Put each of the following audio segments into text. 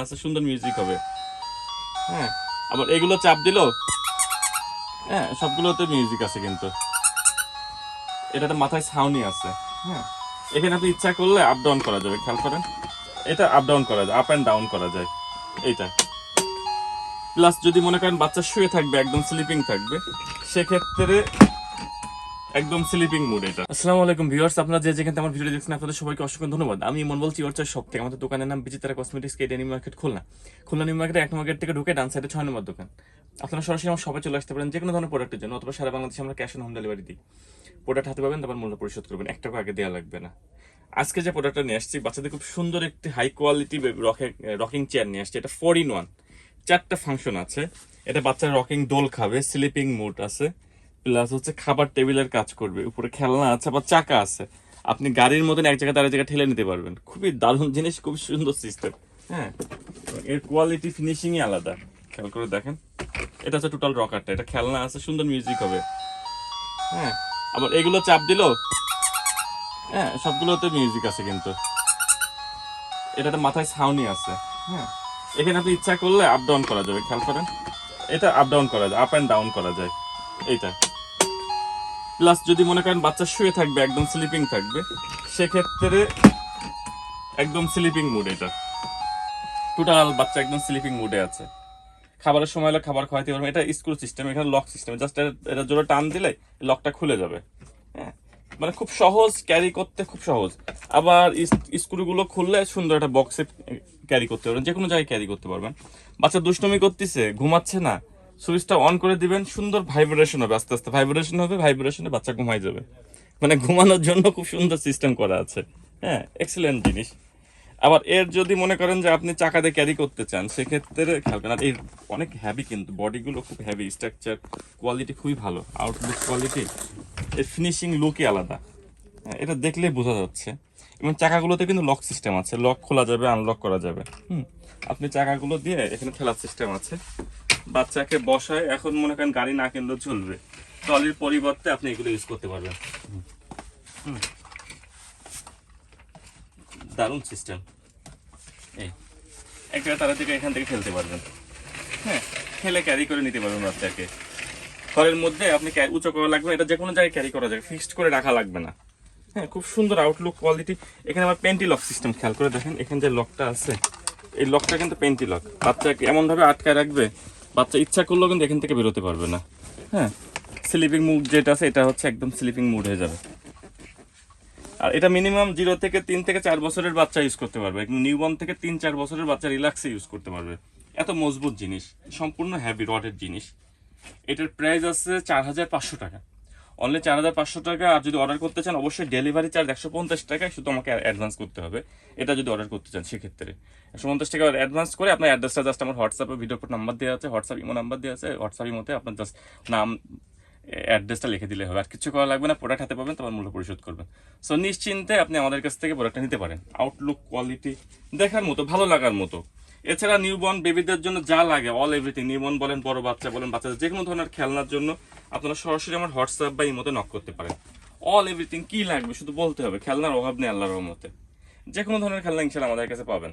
আছে সুন্দর মিউজিক হবে। হ্যাঁ। আবার এগুলো চাপ দিলো? হ্যাঁ সবগুলোতে মিউজিক আছে কিন্তু। এটাতে মাথায় ছাউনি আছে। হ্যাঁ। এখানে আপনি ইচ্ছা করলে আপ ডাউন করা যাবে খেয়াল করেন। এটা আপ ডাউন করা যায় আপ অ্যান্ড ডাউন করা যায়। এইটা। প্লাস যদি মনে করেন বাচ্চা শুয়ে থাকবে একদম স্লিপিং থাকবে সেক্ষেত্রে একদম স্লিপিং মুড এটা। আসসালামু আলাইকুম ভিউয়ার্স, আপনারা যে যেখানে আমার ভিডিও দেখছেন, আপনাদের সবাইকে অসংখ্য ধন্যবাদ। আমি ইমন বলছি ইউরচার শপ থেকে আমাদের দোকানের নাম Bichitra cosmetics Kate new market Khulna. Khulna new মার্কেটে এক মার্কেট থেকে ঢুকে ডান সাইডে ছয় নম্বর দোকান। আপনারা সরাসরি আমার সবাই চলে আসতে পারেন যে কোনো ধরনের প্রোডাক্টের জন্য, অথবা সারা বাংলাদেশে আমরা ক্যাশ অন হোম ডেলিভারি দিই। প্রোডাক্ট হাতে পাবেন, তারপর মূল্য পরিশোধ করবেন। এক টাকা আগে দেওয়া লাগবে না। আজকে যে প্রোডাক্টটা নিয়ে আসছি, বাচ্চাদের খুব সুন্দর একটি হাই কোয়ালিটি রকিং চেয়ার নিয়ে আসছি। এটা ফোর ইন ওয়ান চারটা ফাংশন আছে। এটা বাচ্চার রকিং দোল খাবে স্লিপিং মুড আছে। প্লাস হচ্ছে খাবার টেবিলের কাজ করবে, উপরে খেলনা আছে আবার চাকা আছে। আপনি গাড়ির মতন এক জায়গা তার জায়গায় ঠেলে নিতে পারবেন। খুবই দারুণ জিনিস খুব সুন্দর সিস্টেম হ্যাঁ? এর কোয়ালিটি ফিনিশিংই আলাদা। খেয়াল করে দেখেন। এটা হচ্ছে টোটাল রকারটা এটা খেলনা আছে, সুন্দর মিউজিক হবে। হ্যাঁ? আবার এগুলো চাপ দিলো? হ্যাঁ সবগুলোতে মিউজিক আছে কিন্তু। এটাতে মাথায় ছাউনি আছে হ্যাঁ? এখানে আপনি ইচ্ছা করলে আপ ডাউন করা যাবে, খেয়াল করেন। এটা আপ ডাউন করা যায় আপ অ্যান্ড ডাউন করা যায়। এইটা। প্লাস যদি মনে করেন বাচ্চা শুয়ে থাকবে, একদম স্লিপিং থাকবে, সেক্ষেত্রে একদম স্লিপিং মুড এটা। টোটাল বাচ্চা একদম স্লিপিং মুডে আছে। খাবারের সময় হলে খাবার খাওয়াইতে পারবেন এটা স্ক্রু সিস্টেম এখানে লক সিস্টেম জাস্ট এটা জোরে টান দিলে লকটা খুলে যাবে। হ্যাঁ? মানে খুব সহজ ক্যারি করতে খুব সহজ। আবার স্ক্রুগুলো খুললে সুন্দর একটা বক্সে ক্যারি করতে পারবেন। যে কোনো জায়গায় ক্যারি করতে পারবেন। বাচ্চা দুষ্টমি করতেছে, ঘুমাচ্ছে না সুইচটা অন করে দিবেন সুন্দর ভাইব্রেশন হবে আস্তে আস্তে ভাইব্রেশন হবে ভাইব্রেশনে বাচ্চা ঘুমাই যাবে। মানে ঘুমানোর জন্য খুব সুন্দর সিস্টেম করা আছে। হ্যাঁ এক্সেলেন্ট জিনিস। আবার এর যদি মনে করেন যে আপনি চাকা দিয়ে ক্যারি করতে চান সেক্ষেত্রে খেয়াল করেন আর এর অনেক হ্যাভি কিন্তু বডিগুলো খুব হ্যাভি স্ট্রাকচার কোয়ালিটি খুবই ভালো আউটলুক কোয়ালিটি এর ফিনিশিং লুকই আলাদা। হ্যাঁ, এটা দেখলেই বোঝা যাচ্ছে। এবং চাকাগুলোতে কিন্তু লক সিস্টেম আছে লক খোলা যাবে আনলক করা যাবে। হুম আপনি চাকাগুলো দিয়ে এখানে খেলার সিস্টেম আছে। বাচ্চাকে বসায়, এখন মনে করেন গাড়ি না কিনলেও চলবে। ট্রলির পরিবর্তে আপনি এগুলো ইউজ করতে পারবেন। দারুণ সিস্টেম এই একটা তারা থেকে এখান থেকে ফেলতে পারবেন। হ্যাঁ ফেলে ক্যারি করে নিতে পারবেন বাচ্চাকে। ঘরের মধ্যে আপনি উঁচু করা লাগবে এটা যে কোনো জায়গায় ক্যারি করা যাবে ফিক্সড করে রাখা লাগবে না। হ্যাঁ খুব সুন্দর আউটলুক কোয়ালিটি এখানে আমার পেন্টি লক সিস্টেম খেয়াল করে দেখেন, এখানে যে লকটা আছে, এই লকটা কিন্তু পেন্টি লক বাচ্চাকে এমনভাবে আটকায় রাখবে বাচ্চা ইচ্ছা করলেও কিন্তু এখান থেকে বেরোতে পারবে না। হ্যাঁ স্লিপিং মুড যেটা আছে, এটা হচ্ছে একদম স্লিপিং মুড হয়ে যাবে। আর এটা মিনিমাম জিরো থেকে তিন থেকে চার বছরের বাচ্চা ইউজ করতে পারবে। নিউবর্ন থেকে তিন চার বছরের বাচ্চা রিল্যাক্সে ইউজ করতে পারবে। এত মজবুত জিনিস, সম্পূর্ণ হ্যাভি রডের জিনিস। এটার প্রাইস আছে চার হাজার পাঁচশো টাকা। অনলি চার হাজার পাঁচশো টাকা, আর যদি অর্ডার করতে চান, অবশ্যই ডেলিভারি চার্জ একশো পঞ্চাশ টাকায় শুধু আমাকে অ্যাডভান্স করতে হবে। এটা যদি অর্ডার করতে চান, সেক্ষেত্রে। একশো পঞ্চাশ টাকা অ্যাডভান্স করে আপনার অ্যাড্রেসটা জাস্ট আমার হোয়াটসঅ্যাপে ভিডিও কোড নাম্বার দেওয়া আছে হোয়াটসঅ্যাপ ইমো নাম্বার দেওয়া আছে হোয়াটসঅ্যাপ ইমোতে আপনার জাস্ট নাম অ্যাড্রেসটা লিখে দিলে হবে। আর কিছু করা লাগবে না প্রোডাক্ট হাতে পাবেন তোমার মূল্য পরিশোধ করবেন। সো নিশ্চিন্তে আপনি আমাদের কাছ থেকে প্রোডাক্টটা নিতে পারেন। আউটলুক কোয়ালিটি দেখার মতো, ভালো লাগার মতো। এছাড়া নিউবর্ন বেবিদের জন্য যা লাগে অল এভরিথিং নিউবর্ন বলেন, বড় বাচ্চা বলেন, বাচ্চাদের যে কোনো ধরনের খেলনার জন্য আপনারা সরাসরি আমার হোয়াটসঅ্যাপ বা ইমোতে নক করতে পারেন। অল এভরিথিং কি লাগবে শুধু বলতে হবে, খেলনার অভাব নেই আল্লাহর রহমতে। যে কোনো ধরনের খেলনা ইনশাল্লাহ আমাদের কাছে পাবেন।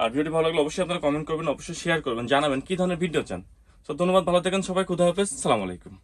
আর ভিডিওটি ভালো লাগলে অবশ্যই আপনারা কমেন্ট করবেন, অবশ্যই শেয়ার করবেন, জানাবেন কি ধরনের ভিডিও চান। তো ধন্যবাদ, ভালো থাকেন সবাই, খুদা হাফেজ, সালাম আলাইকুম।